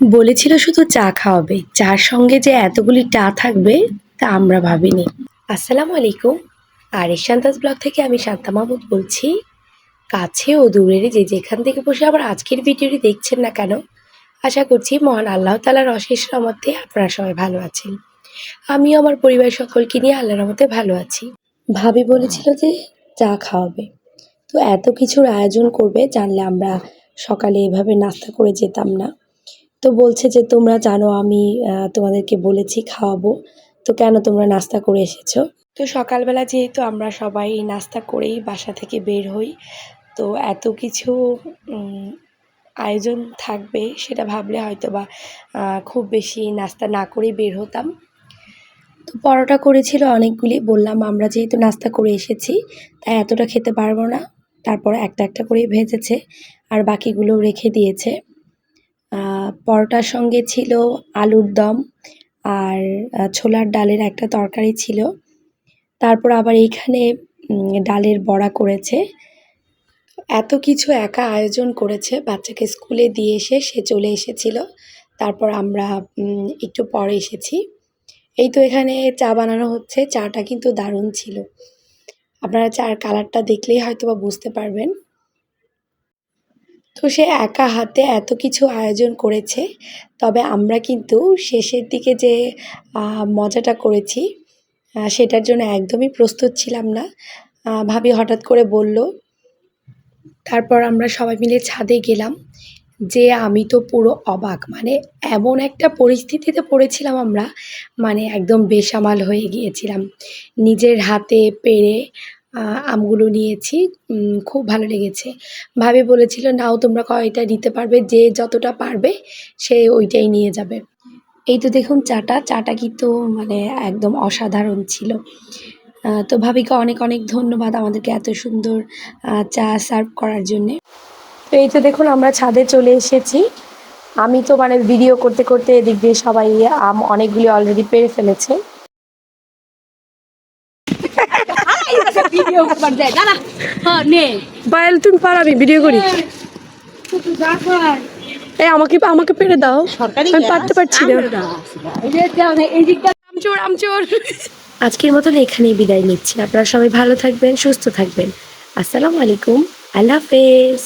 বলেছিল শুধু চা খাওয়াবে। চার সঙ্গে যে এতগুলি টা থাকবে, তা আমরা ভাবিনি। আসসালামু আলাইকুম। আর শান্তাস ব্লগ থেকে আমি শান্তা মাহমুদ বলছি, কাছে ও দূরের যে যেখান থেকে বসে আবার আজকের ভিডিওটি দেখছেন না কেন, আশা করছি মহান আল্লাহ তালার অশেষ রহমতে আপনারা সবাই ভালো আছেন। আমি আমার পরিবার সকলকে নিয়ে আল্লাহর রহমতে ভালো আছি। ভাবি বলেছিল যে চা খাওয়াবে। তো এত কিছুর আয়োজন করবে, জানলে আমরা সকালে এভাবে নাস্তা করে যেতাম না। তো বলছে যে, তোমরা জানো আমি তোমাদেরকে বলেছি খাওয়াবো। তো কেন তোমরা নাস্তা করে এসেছ? তো সকালবেলা যেহেতু আমরা সবাই নাস্তা করেই বাসা থেকে বের হই, তো এত কিছু আয়োজন থাকবে সেটা ভাবলে হয়তো বা খুব বেশি নাস্তা না করেই বের হতাম। তো পরোটা করেছিল অনেকগুলি, বললাম আমরা যেহেতু নাস্তা করে এসেছি, তাই এতটা খেতে পারব না। তারপর একটা একটা করেই ভেজেছে, আর বাকিগুলো রেখে দিয়েছে। পরোটার সঙ্গে ছিল আলুর দম আর ছোলার ডালের একটা তরকারি ছিল। তারপর আবার এইখানে ডালের বড়া করেছে। এত কিছু একা আয়োজন করেছে, বাচ্চাকে স্কুলে দিয়ে এসে সে চলে এসেছিল। তারপর আমরা একটু পরে এসেছি। এই তো এখানে চা বানানো হচ্ছে, চাটা কিন্তু দারুণ ছিল। আপনারা চার কালারটা দেখলেই হয়তো বা বুঝতে পারবেন। তো সে একা হাতে এত কিছু আয়োজন করেছে, তবে আমরা কিন্তু শেষের দিকে যে মজাটা করেছি সেটার জন্য একদমই প্রস্তুত ছিলাম না। ভাবি হঠাৎ করে বলল, তারপর আমরা সবাই মিলে ছাদে গেলাম, যে আমি তো পুরো অবাক মানে এমন একটা পরিস্থিতিতে পড়েছিলাম আমরা মানে একদম বেসামাল হয়ে গিয়েছিলাম। নিজের হাতে পেরে আমগুলো নিয়েছি। খুব ভালো লেগেছে। ভাবি বলেছিল, নাও, তোমরা কয়টা নিতে পারবে? যে যতটা পারবে, সে ওইটাই নিয়ে যাবে। এই তো দেখুন চাটা। চাটা কিন্তু মানে একদম অসাধারণ ছিল। তো ভাবিকে অনেক অনেক ধন্যবাদ আমাদেরকে এত সুন্দর চা সার্ভ করার জন্যে। তো এই তো দেখুন, আমরা ছাদে চলে এসেছি। আমি তো মানে ভিডিও করতে করতে এদিক দিয়ে সবাই আম অনেকগুলি অলরেডি পেরে ফেলেছে। ভিডিও করবার যায়। দাঁড়া। হ্যাঁ নে। পায়েল তুমি পার আমি ভিডিও করি। এই আমাকে আমাকে পেরে দাও। আমি পারতে পারছি না। আমচোর আমচোর আজকের মতন এখানেই বিদায় নিচ্ছি। আপনারা সবাই ভালো থাকবেন সুস্থ থাকবেন। আসসালামু আলাইকুম। আল্লাহ হাফেজ।